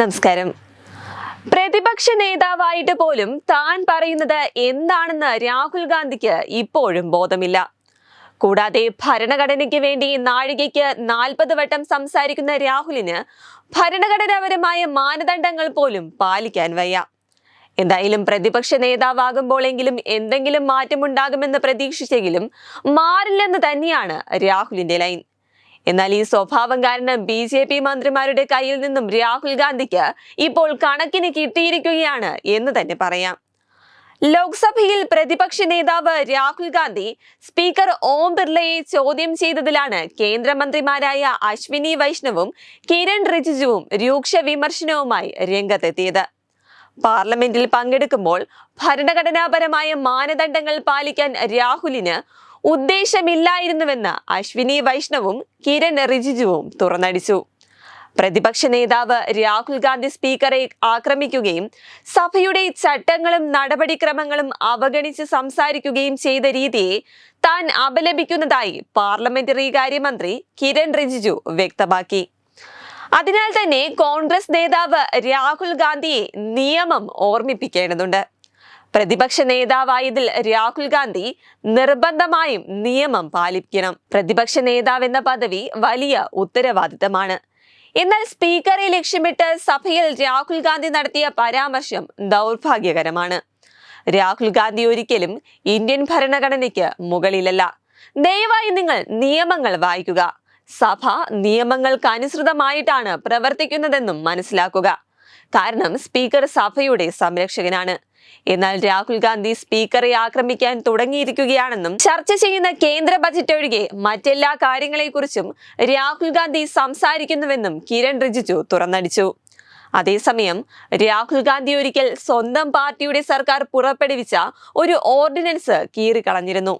നമസ്കാരം. പ്രതിപക്ഷ നേതാവായിട്ട് പോലും താൻ പറയുന്നത് എന്താണെന്ന് രാഹുൽ ഗാന്ധിക്ക് ഇപ്പോഴും ബോധമില്ല. കൂടാതെ ഭരണഘടനയ്ക്ക് വേണ്ടി നാഴികയ്ക്ക് നാൽപ്പത് വട്ടം സംസാരിക്കുന്ന രാഹുലിന് ഭരണഘടനാപരമായ മാനദണ്ഡങ്ങൾ പോലും പാലിക്കാൻ വയ്യ. എന്തായാലും പ്രതിപക്ഷ നേതാവാകുമ്പോഴെങ്കിലും എന്തെങ്കിലും മാറ്റമുണ്ടാകുമെന്ന് പ്രതീക്ഷിച്ചെങ്കിലും മാറില്ലെന്ന് തന്നെയാണ് രാഹുലിന്റെ ലൈൻ. എന്നാൽ ഈ സ്വഭാവം കാരണം ബി ജെ പി മന്ത്രിമാരുടെ കയ്യിൽ നിന്നും രാഹുൽ ഗാന്ധിക്ക് ഇപ്പോൾ കണക്കിന് കിട്ടിയിരിക്കുകയാണ് എന്ന് തന്നെ പറയാം. ലോക്സഭയിൽ പ്രതിപക്ഷ നേതാവ് രാഹുൽ ഗാന്ധി സ്പീക്കർ ഓം ബിർളയെ ചോദ്യം ചെയ്തതിലാണ് കേന്ദ്രമന്ത്രിമാരായ അശ്വിനി വൈഷ്ണവും കിരൺ റിജിജുവും രൂക്ഷ വിമർശനവുമായി രംഗത്തെത്തിയത്. പാർലമെന്റിൽ പങ്കെടുക്കുമ്പോൾ ഭരണഘടനാപരമായ മാനദണ്ഡങ്ങൾ പാലിക്കാൻ രാഹുലിന് ഉദ്ദേശമില്ലായിരുന്നുവെന്ന് അശ്വിനി വൈഷ്ണവും കിരൺ റിജിജുവും തുറന്നടിച്ചു. പ്രതിപക്ഷ നേതാവ് രാഹുൽ ഗാന്ധി സ്പീക്കറെ ആക്രമിക്കുകയും സഭയുടെ ചട്ടങ്ങളും നടപടിക്രമങ്ങളും അവഗണിച്ച് സംസാരിക്കുകയും ചെയ്ത രീതിയെ താൻ അപലപിക്കുന്നതായി പാർലമെന്ററി കാര്യമന്ത്രി കിരൺ റിജിജു വ്യക്തമാക്കി. അതിനാൽ തന്നെ കോൺഗ്രസ് നേതാവ് രാഹുൽ ഗാന്ധിയെ നിയമം ഓർമ്മിപ്പിക്കേണ്ടതുണ്ട്. പ്രതിപക്ഷ നേതാവായതിൽ രാഹുൽ ഗാന്ധി നിർബന്ധമായും നിയമം പാലിക്കണം പ്രതിപക്ഷ നേതാവ് എന്ന പദവി വലിയ ഉത്തരവാദിത്തമാണ്. എന്നാൽ സ്പീക്കറെ ലക്ഷ്യമിട്ട് സഭയിൽ രാഹുൽ ഗാന്ധി നടത്തിയ പരാമർശം ദൗർഭാഗ്യകരമാണ്. രാഹുൽ ഗാന്ധി ഒരിക്കലും ഇന്ത്യൻ ഭരണഘടനയ്ക്ക് മുകളിലല്ല. ദയവായി നിങ്ങൾ നിയമങ്ങൾ വായിക്കുക. സഭ നിയമങ്ങൾക്ക് അനുസൃതമായിട്ടാണ് പ്രവർത്തിക്കുന്നതെന്നും മനസ്സിലാക്കുക. കാരണം സ്പീക്കർ സഭയുടെ സംരക്ഷകനാണ്. എന്നാൽ രാഹുൽ ഗാന്ധി സ്പീക്കറെ ആക്രമിക്കാൻ തുടങ്ങിയിരിക്കുകയാണെന്നും ചർച്ച ചെയ്യുന്ന കേന്ദ്ര ബജറ്റ് ഒഴികെ മറ്റെല്ലാ കാര്യങ്ങളെക്കുറിച്ചും രാഹുൽ ഗാന്ധി സംസാരിക്കുന്നുവെന്നും കിരൺ റിജിജു തുറന്നടിച്ചു. അതേസമയം രാഹുൽ ഗാന്ധി ഒരിക്കൽ സ്വന്തം പാർട്ടിയുടെ സർക്കാർ പുറപ്പെടുവിച്ച ഒരു ഓർഡിനൻസ് കീറിക്കളഞ്ഞിരുന്നു.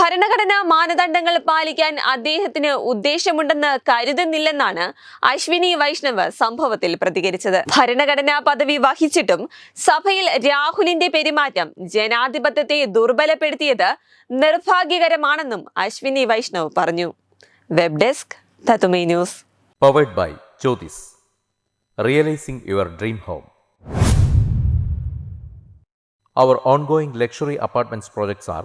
ഭരണഘടനാ മാനദണ്ഡങ്ങൾ പാലിക്കാൻ അദ്ദേഹത്തിന് ഉദ്ദേശമുണ്ടെന്ന് കരുതുന്നില്ലെന്നാണ് അശ്വിനി വൈഷ്ണവ് സംഭവത്തിൽ പ്രതികരിച്ചത്. ഭരണഘടനാ പദവി വഹിച്ചിട്ടും സഭയിൽ രാഹുലിന്റെ പെരുമാറ്റം ജനാധിപത്യത്തെ ദുർബലപ്പെടുത്തിയത് നിർഭാഗ്യകരമാണെന്നും അശ്വിനി വൈഷ്ണവ് പറഞ്ഞു. വെബ് ഡെസ്ക് തത്തുമൈ news. Powered by Jyothis realising your dream home Our ongoing luxury apartments projects are